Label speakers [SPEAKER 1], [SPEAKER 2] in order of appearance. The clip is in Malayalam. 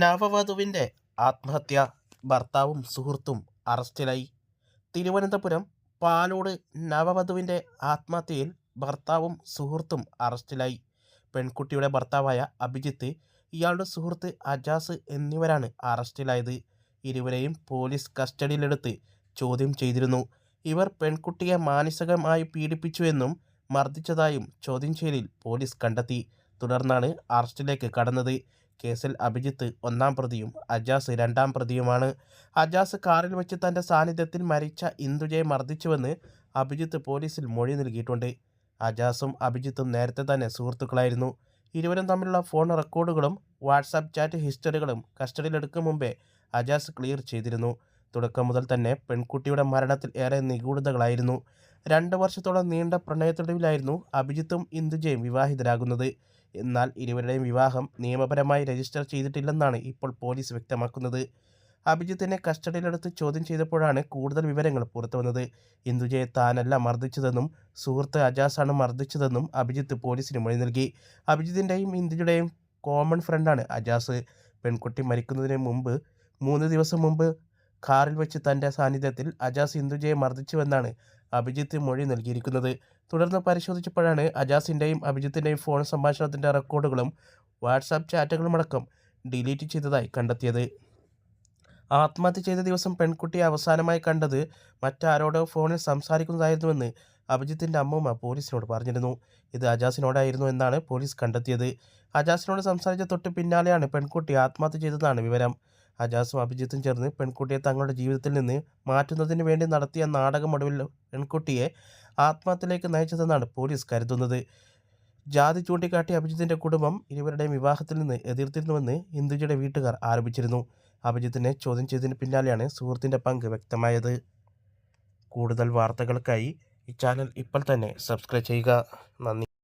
[SPEAKER 1] നവവധുവിന്റെ ആത്മഹത്യ ഭർത്താവും സുഹൃത്തും അറസ്റ്റിലായി. തിരുവനന്തപുരം പാലോട് നവവധുവിന്റെ ആത്മഹത്യയിൽ ഭർത്താവും സുഹൃത്തും അറസ്റ്റിലായി. പെൺകുട്ടിയുടെ ഭർത്താവായ അഭിജിത്ത് ഇയാളുടെ സുഹൃത്ത് അജാസ് എന്നിവരാണ് അറസ്റ്റിലായത്. ഇരുവരെയും പോലീസ് കസ്റ്റഡിയിലെടുത്ത് ചോദ്യം ചെയ്തിരുന്നു. ഇവർ പെൺകുട്ടിയെ മാനസികമായി പീഡിപ്പിച്ചുവെന്നും മർദ്ദിച്ചതായും ചോദ്യം ചെയ്യലിൽ പോലീസ് കണ്ടെത്തി. തുടർന്നാണ് അറസ്റ്റിലേക്ക് കടന്നത്. കേസിൽ അഭിജിത്ത് ഒന്നാം പ്രതിയും അജാസ് രണ്ടാം പ്രതിയുമാണ്. അജാസ് കാറിൽ വെച്ച് തന്റെ സാന്നിധ്യത്തിൽ മരിച്ച ഇന്ദുജയെ മർദ്ദിച്ചുവെന്ന് അഭിജിത്ത് പോലീസിൽ മൊഴി നൽകിയിട്ടുണ്ട്. അജാസും അഭിജിത്തും നേരത്തെ തന്നെ സുഹൃത്തുക്കളായിരുന്നു. ഇരുവരും തമ്മിലുള്ള ഫോൺ റെക്കോർഡുകളും വാട്സാപ്പ് ചാറ്റ് ഹിസ്റ്ററികളും കസ്റ്റഡിയിലെടുക്കും മുമ്പേ അജാസ് ക്ലിയർ ചെയ്തിരുന്നു. തുടക്കം മുതൽ തന്നെ പെൺകുട്ടിയുടെ മരണത്തിൽ ഏറെ നിഗൂഢതകളായിരുന്നു. രണ്ട് വർഷത്തോളം നീണ്ട പ്രണയത്തൊടുവിലായിരുന്നു അഭിജിത്തും ഇന്ദുജയും വിവാഹിതരാകുന്നത്. എന്നാൽ ഇരുവരുടെയും വിവാഹം നിയമപരമായി രജിസ്റ്റർ ചെയ്തിട്ടില്ലെന്നാണ് ഇപ്പോൾ പോലീസ് വ്യക്തമാക്കുന്നത്. അഭിജിത്തിനെ കസ്റ്റഡിയിലെടുത്ത് ചോദ്യം ചെയ്തപ്പോഴാണ് കൂടുതൽ വിവരങ്ങൾ പുറത്തുവന്നത് ഇന്ദുജയെ താനല്ല മർദ്ദിച്ചതെന്നും സുഹൃത്ത് അജാസാണ് മർദ്ദിച്ചതെന്നും അഭിജിത്ത് പോലീസിന് മൊഴി നൽകി. അഭിജിത്തിന്റെയും ഇന്ദുജയുടെയും കോമൺ ഫ്രണ്ടാണ് അജാസ്. പെൺകുട്ടി മരിക്കുന്നതിന് മുമ്പ് മൂന്ന് ദിവസം മുമ്പ് കാറിൽ വെച്ച് തന്റെ സാന്നിധ്യത്തിൽ അജാസ് ഇന്ദുജയെ മർദ്ദിച്ചുവെന്നാണ് അഭിജിത്ത് മൊഴി നൽകിയിരിക്കുന്നത്. തുടർന്ന് പരിശോധിച്ചപ്പോഴാണ് അജാസിന്റെയും അഭിജിത്തിന്റെയും ഫോൺ സംഭാഷണത്തിന്റെ റെക്കോർഡുകളും വാട്സാപ്പ് ചാറ്റുകളുമടക്കം ഡിലീറ്റ് ചെയ്തതായി കണ്ടെത്തിയത്. ആത്മഹത്യ ചെയ്ത ദിവസം പെൺകുട്ടിയെ അവസാനമായി കണ്ടത് മറ്റാരോടോ ഫോണിൽ സംസാരിക്കുന്നതായിരുന്നുവെന്ന് അഭിജിത്തിന്റെ അമ്മൂമ്മ പോലീസിനോട് പറഞ്ഞിരുന്നു. ഇത് അജാസിനോടായിരുന്നു എന്നാണ് പോലീസ് കണ്ടെത്തിയത്. അജാസിനോട് സംസാരിച്ച തൊട്ട് പിന്നാലെയാണ് പെൺകുട്ടി ആത്മഹത്യ ചെയ്തതാണ് വിവരം. അജാസും അഭിജിത്തും ചേർന്ന് പെൺകുട്ടിയെ തങ്ങളുടെ ജീവിതത്തിൽ നിന്ന് മാറ്റുന്നതിന് വേണ്ടി നടത്തിയ നാടകം ഒടുവിൽ പെൺകുട്ടിയെ ആത്മഹത്യയിലേക്ക് നയിച്ചതെന്നാണ് പോലീസ് കരുതുന്നത്. ജാതി ചൂണ്ടിക്കാട്ടി അഭിജിത്തിന്റെ കുടുംബം ഇരുവരുടെയും വിവാഹത്തിൽ നിന്ന് എതിർത്തിരുന്നുവെന്ന് ഹിന്ദുജിയുടെ വീട്ടുകാർ ആരോപിച്ചിരുന്നു. അഭിജിത്തിനെ ചോദ്യം ചെയ്തതിന് പിന്നാലെയാണ് സുഹൃത്തിന്റെ പങ്ക് വ്യക്തമായത്. കൂടുതൽ വാർത്തകൾക്കായി ഈ ചാനൽ ഇപ്പോൾ തന്നെ സബ്സ്ക്രൈബ് ചെയ്യുക. നന്ദി.